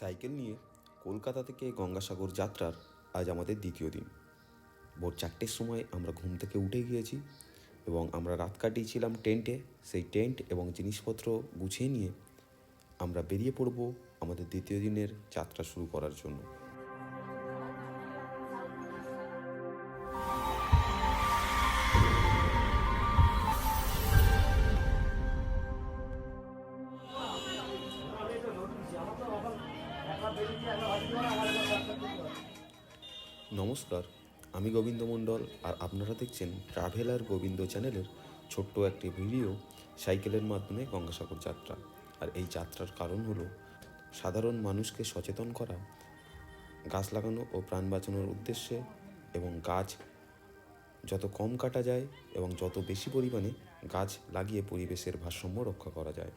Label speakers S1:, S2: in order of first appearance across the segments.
S1: Cycle নিয়ে কলকাতা থেকে গঙ্গাসাগর যাত্রার আজ আমাদের দ্বিতীয় দিন। ভোর চারটের সময় আমরা ঘুম থেকে উঠে গিয়েছি এবং আমরা রাত কাটিয়েছিলাম টেন্টে। সেই টেন্ট এবং জিনিসপত্র গুছিয়ে নিয়ে আমরা বেরিয়ে পড়ব আমাদের দ্বিতীয় দিনের যাত্রা শুরু করার জন্য। নমস্কার, আমি গোবিন্দ মণ্ডল আর আপনারা দেখছেন ট্রাভেলার গোবিন্দ চ্যানেলের ছোট্ট একটি ভিডিও সাইকেলের মাধ্যমে গঙ্গাসাগর যাত্রা। আর এই যাত্রার কারণ হলো, সাধারণ মানুষকে সচেতন করা, গাছ লাগানো ও প্রাণ বাঁচানোর উদ্দেশ্যে এবং গাছ যত কম কাটা যায় এবং যত বেশি পরিমাণে গাছ লাগিয়ে পরিবেশের ভারসাম্য রক্ষা করা যায়।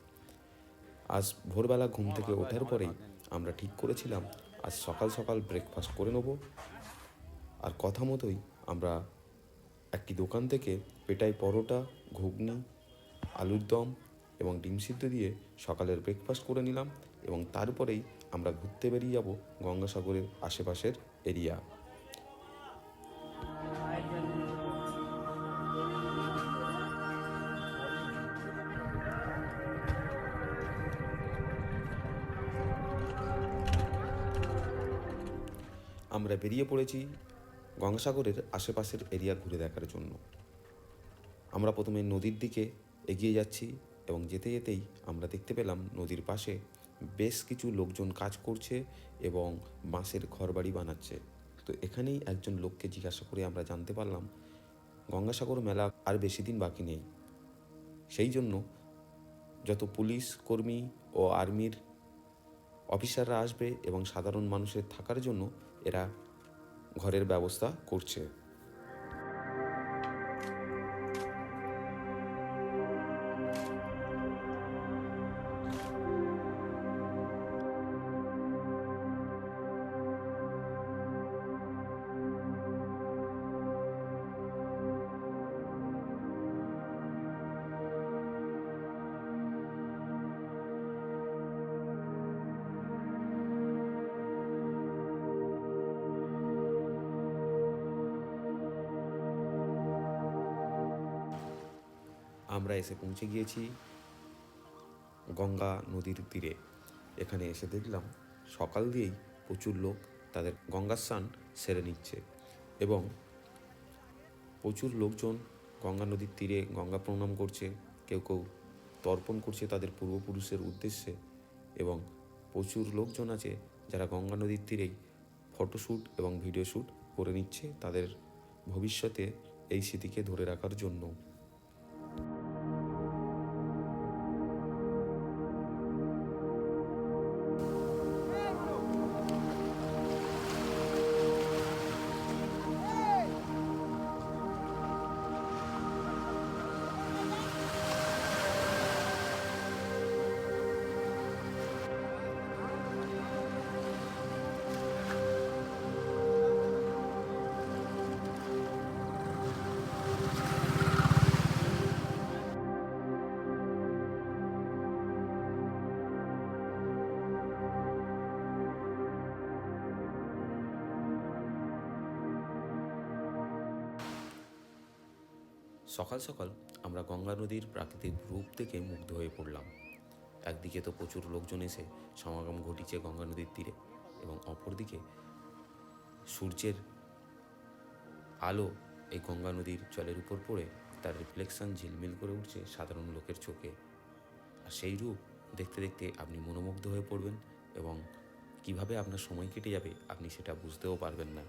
S1: আজ ভোরবেলা ঘুম থেকে ওঠার পরেই আমরা ঠিক করেছিলাম। আজ সকাল সকাল ব্রেকফাস্ট করে নেব। আর কথা মতোই আমরা একটি দোকান থেকে পেটাই পরোটা, ঘুগনি, আলুর দম এবং ডিম সিদ্ধ দিয়ে সকালের ব্রেকফাস্ট করে নিলাম এবং তারপরেই আমরা ঘুরতে বেরিয়ে যাব গঙ্গাসাগরের আশেপাশের এরিয়া আমরা বেরিয়ে পড়েছি গঙ্গাসাগরের আশেপাশের এরিয়া ঘুরে দেখার জন্য। আমরা প্রথমে নদীর দিকে এগিয়ে যাচ্ছি এবং যেতে যেতেই আমরা দেখতে পেলাম নদীর পাশে বেশ কিছু লোকজন কাজ করছে এবং বাঁশের ঘরবাড়ি বানাচ্ছে। তো এখানেই একজন লোককে জিজ্ঞাসা করে আমরা জানতে পারলাম, গঙ্গাসাগর মেলা আর বেশি দিন বাকি নেই। সেই জন্য যত পুলিশ, কর্মী ও আর্মির অফিসাররা আসবে এবং সাধারণ মানুষের থাকার জন্য এরা ঘরের ব্যবস্থা করছে। আমরা এসে পৌঁছে গিয়েছি গঙ্গা নদীর তীরে। এখানে এসে দেখলাম সকাল দিয়েই প্রচুর লোক তাদের গঙ্গা স্নান সেরে নিচ্ছে এবং প্রচুর লোকজন গঙ্গা নদীর তীরে গঙ্গা প্রণাম করছে, কেউ কেউ তর্পণ করছে তাদের পূর্বপুরুষের উদ্দেশ্যে এবং প্রচুর লোকজন আছে যারা গঙ্গা নদীর তীরেই ফটোশ্যুট এবং ভিডিও শ্যুট করে নিচ্ছে তাদের ভবিষ্যতে এই স্মৃতিকে ধরে রাখার জন্য। সকাল সকাল আমরা গঙ্গা নদীর প্রাকৃতিক রূপ থেকে মুগ্ধ হয়ে পড়লাম। একদিকে তো প্রচুর লোকজন এসে সমাগম ঘটিছে গঙ্গা নদীর তীরে এবং অপরদিকে সূর্যের আলো এই গঙ্গা নদীর জলের উপর পড়ে তার রিফ্লেকশন ঝিলমিল করে উঠছে সাধারণ লোকের চোখে। আর সেই রূপ দেখতে দেখতে আপনি মনোমুগ্ধ হয়ে পড়বেন এবং কীভাবে আপনার সময় কেটে যাবে আপনি সেটা বুঝতেও পারবেন না।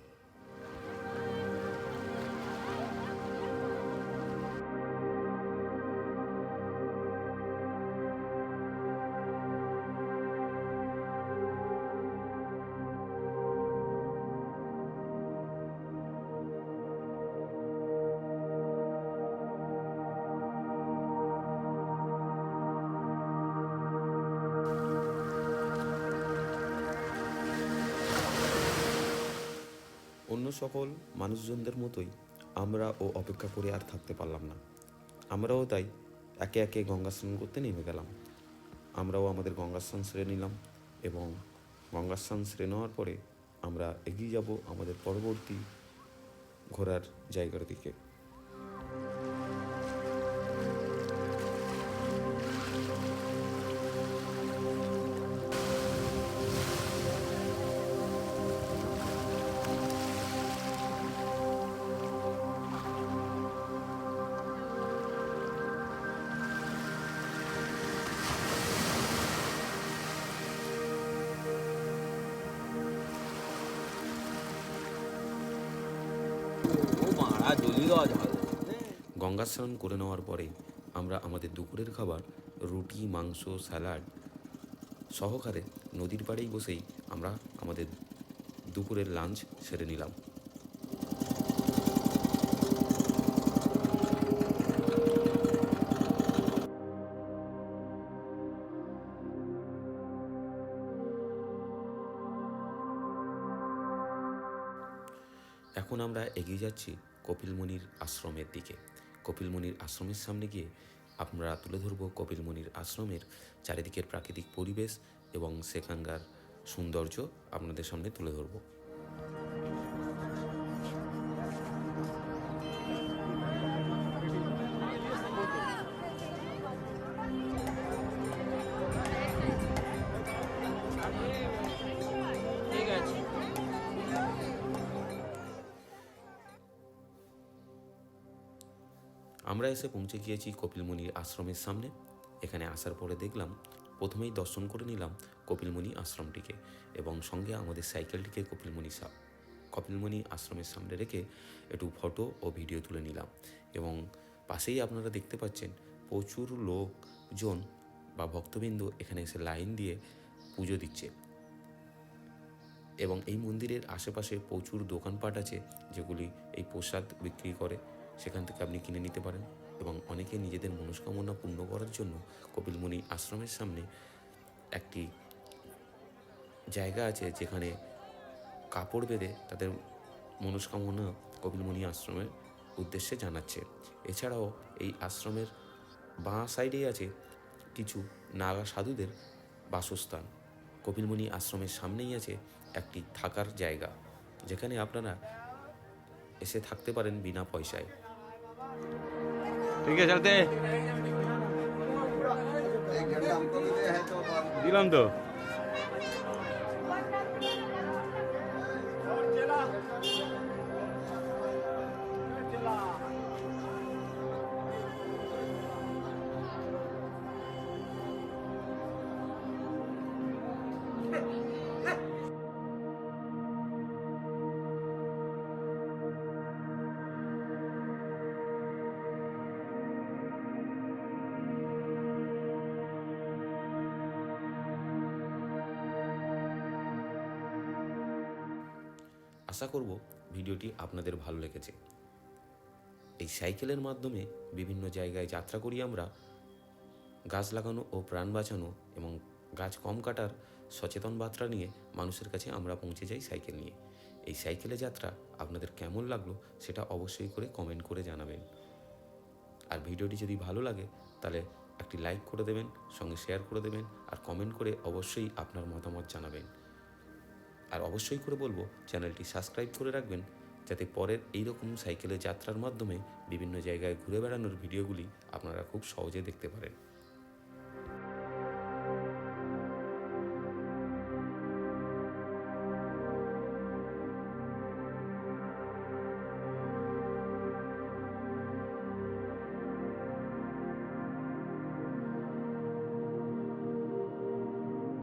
S1: সকল মানুষজনদের মতোই আমরা ও অপেক্ষা করে আর থাকতে পারলাম না। আমরাও তাই একে একে গঙ্গা স্নান করতে নেমে গেলাম। আমরাও আমাদের গঙ্গা স্নান সেরে নিলাম এবং গঙ্গা স্নান সেরে নেওয়ার পরে আমরা এগিয়ে যাব আমাদের পরবর্তী ঘোরার জায়গার দিকে। গঙ্গা স্নান করে নেওয়ার পরে আমরা আমাদের দুপুরের খাবার, রুটি, মাংস, স্যালাড সহকারে নদীর পাড়েই বসেই আমরা আমাদের দুপুরের লাঞ্চ সেরে নিলাম। এখন আমরা এগিয়ে যাচ্ছি কপিলমুনির আশ্রমের দিকে। কপিলমুনির আশ্রমের সামনে গিয়ে আমরা তুলে ধরব কপিলমুনির আশ্রমের চারিদিকের প্রাকৃতিক পরিবেশ এবং সেখানকার সৌন্দর্য আপনাদের সামনে তুলে ধরব। আমরা এসে পৌঁছে গিয়েছি কপিলমুনির আশ্রমের সামনে। এখানে আসার পরে দেখলাম, প্রথমেই দর্শন করে নিলাম কপিলমুনি আশ্রমটিকে এবং সঙ্গে আমাদের সাইকেলটিকে কপিলমুনি সা কপিলমুনি আশ্রমের সামনে রেখে একটু ফটো ও ভিডিও তুলে নিলাম এবং পাশেই আপনারা দেখতে পাচ্ছেন প্রচুর লোকজন বা ভক্তবৃন্দ এখানে এসে লাইন দিয়ে পুজো দিচ্ছে। এবং এই মন্দিরের আশেপাশে প্রচুর দোকানপাট আছে যেগুলি এই প্রসাদ বিক্রি করে। সেখান থেকে আপনি কিনে নিতে পারেন এবং অনেকে নিজেদের মনস্কামনা পূর্ণ করার জন্য কপিলমুনি আশ্রমের সামনে একটি জায়গা আছে যেখানে কাপড় বেঁধে তাদের মনস্কামনা কপিলমুনি আশ্রমের উদ্দেশ্যে জানাচ্ছে। এছাড়াও এই আশ্রমের বাঁ সাইডেই আছে কিছু নাগা সাধুদের বাসস্থান। কপিলমুনি আশ্রমের সামনেই আছে একটি থাকার জায়গা, যেখানে আপনারা এসে থাকতে পারেন বিনা পয়সায়।
S2: ঠিক আছে দিলাম তো।
S1: আশা করব ভিডিওটি আপনাদের ভালো লেগেছে। এই সাইকেলের মাধ্যমে বিভিন্ন জায়গায় যাত্রা করি আমরা। গাছ লাগানো ও প্রাণ বাঁচানো এবং গাছ কম কাটার সচেতন বার্তা নিয়ে মানুষের কাছে আমরা পৌঁছে যাই সাইকেল নিয়ে। এই সাইকেলে যাত্রা আপনাদের কেমন লাগল সেটা অবশ্যই করে কমেন্ট করে জানাবেন। আর ভিডিওটি যদি ভালো লাগে তাহলে একটি লাইক করে দেবেন, সঙ্গে শেয়ার করে দেবেন, আর কমেন্ট করে অবশ্যই আপনার মতামত জানাবেন। আর অবশ্যই করে বলব, চ্যানেলটি সাবস্ক্রাইব করে রাখবেন, যাতে পরের এই রকম সাইকেলে যাত্রার মাধ্যমে বিভিন্ন জায়গায় ঘুরে বেড়ানোর ভিডিওগুলি আপনারা খুব সহজে দেখতে পারেন।